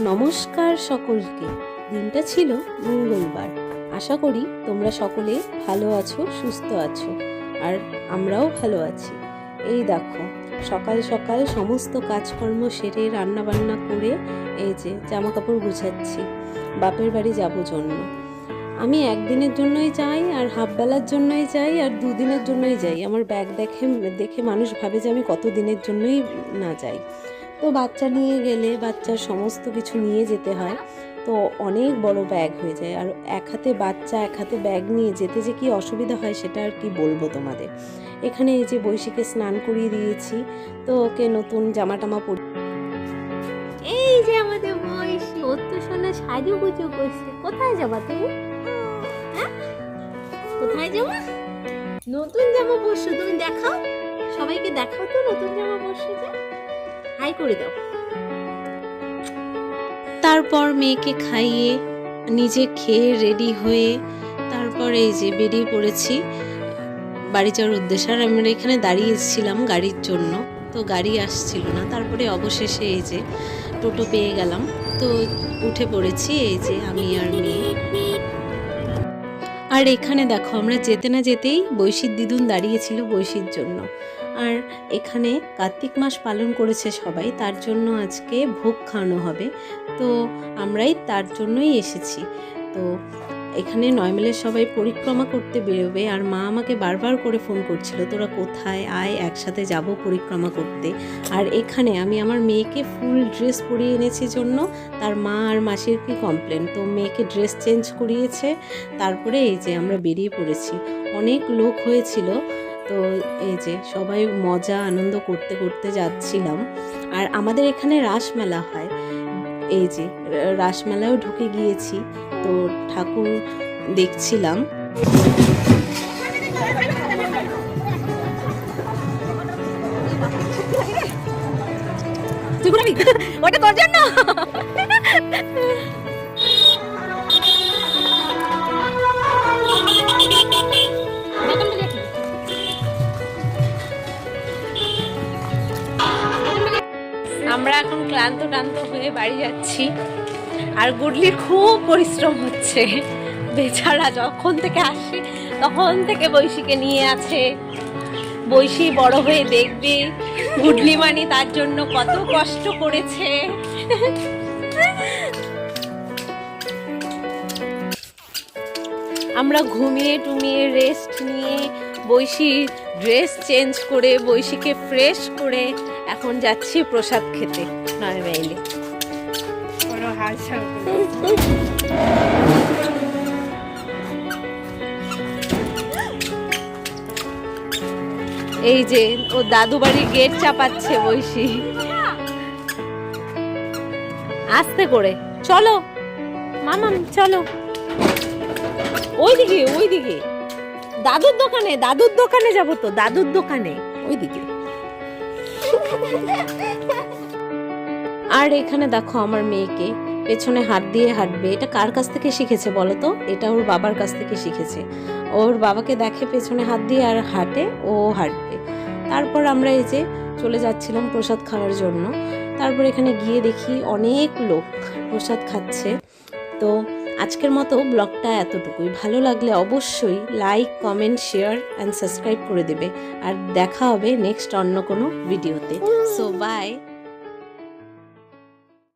নমস্কার সকলকে। দিনটা ছিল মঙ্গলবার। আশা করি তোমরা সকলে ভালো আছো, সুস্থ আছো, আর আমরাও ভালো আছি। এই দেখো, সকাল সকাল সমস্ত কাজকর্ম সেরে রান্না বান্না করে এই যে জামা কাপড় গুছাচ্ছি। বাপের বাড়ি যাব জন্য। আমি একদিনের জন্যই যাই আর হাফ বেলার জন্যই যাই আর দুদিনের জন্যই যাই। আমার ব্যাগ দেখে দেখে মানুষ ভাবে যে আমি কত দিনের জন্যই না যাই। তো বাচ্চা নিয়ে গেলে বাচ্চার সমস্ত কিছু নিয়ে যেতে হয়। তো অনেক বড় ব্যাগ হয়ে যায় আর এক হাতে বাচ্চা, এক হাতে ব্যাগ নিয়ে যেতে যে কি অসুবিধা হয় সেটা আর কি বলব তোমাদের। এখানে এই যে বৈশিকে স্নান করিয়ে দিয়েছি, তো ওকে নতুন জামা টামা পরি এই যে আমাদের বয়সী ওর তো শোনা সাজুগুজু করছে। কোথায় যাবা তুমি? হ্যাঁ? কোথায় যাবা? নতুন জামা পরছো তুমি দেখাও। সবাইকে দেখাও তো নতুন জামা পরছো যে। হাই করে দাও। তারপর মেয়েকে খাইয়ে নিজে খেয়ে রেডি হয়ে তারপর এই যে বেরিয়ে পড়েছি। বাড়ি যাওয়ার উদ্দেশ্যে। আর আমরা এখানে দাঁড়িয়েছিলাম গাড়ির জন্য। তো গাড়ি আসছিল না। তারপরে অবশেষে এই যে টোটো পেয়ে গেলাম। তো উঠে পড়েছি এই যে আমি আর মেয়ে। আর এখানে দেখো, আমরা যেতে না যেতেই বৈশির দিদুন দাঁড়িয়েছিল বৈশির জন্য। আর এখানে কার্তিক মাস পালন করেছে সবাই, তার জন্য আজকে ভোগ খাওয়ানো হবে। তো আমরাই তার জন্যই এসেছি। তো এখানে নয়মেলের সবাই পরিক্রমা করতে বেরোবে আর মা আমাকে বারবার করে ফোন করছিল, তোরা কোথায়? আয়, একসাথে যাব পরিক্রমা করতে। আর এখানে আমি আমার মেয়েকে ফুল ড্রেস পরিয়ে এনেছি জন্য, তার মা আর মাসির কি কমপ্লেন। তো মেয়েকে ড্রেস চেঞ্জ করিয়েছে, তারপরে এই যে আমরা বেরিয়ে পড়েছি। অনেক লোক হয়েছিল, তো এই যে সবাই মজা আনন্দ করতে করতে যাচ্ছিলাম। আর আমাদের এখানে রাসমেলা হয় এই যে রাসমেলাও ঢুকে গিয়েছি। তো ঠাকুর দেখছিলাম। ওটা আমরা এখন ক্লান্ত টান্ত হয়ে বাড়ি যাচ্ছি। আর গুডলির খুব পরিশ্রম হচ্ছে। বেচারা যখন থেকে আসে, তখন থেকে বৈশীকে নিয়ে আছে। বৈশী বড় হয়ে দেখবে গুডলি মানি তার জন্য কত কষ্ট করেছে। আমরা ঘুমিয়ে টুমিয়ে রেস্ট নিয়ে বৈশী ড্রেস চেঞ্জ করে বৈশীকে ফ্রেশ করে এখন যাচ্ছি প্রসাদ খেতে নয় মাইলে এই যে ও দাদু বাড়ির গেট চাপাচ্ছে বৈশী। আস্তে করে চলো। মামাম চলো। ওইদিকে ওইদিকে। দাদুর দোকানে দাদুর দোকানে যাব তো দাদুর দোকানে ওইদিকে। আর এখানে দেখো আমার মেয়েকে, পেছনে হাত দিয়ে হাঁটবে। এটা কার কাছ থেকে শিখেছে বলো তো? এটা ওর বাবার কাছ থেকে শিখেছে। ওর বাবাকে দেখে পেছনে হাত দিয়ে আর হাঁটে, ও হাঁটবে। তারপর আমরা এই যে চলে যাচ্ছিলাম প্রসাদ খাওয়ার জন্য। তারপর এখানে গিয়ে দেখি অনেক লোক প্রসাদ খাচ্ছে। তো আজকের মতো ব্লগটা এতটুকুই। ভালো লাগলে অবশ্যই like comment share and subscribe করে দেবে। আর দেখা হবে নেক্সট অন্য কোনো ভিডিওতে সো বাই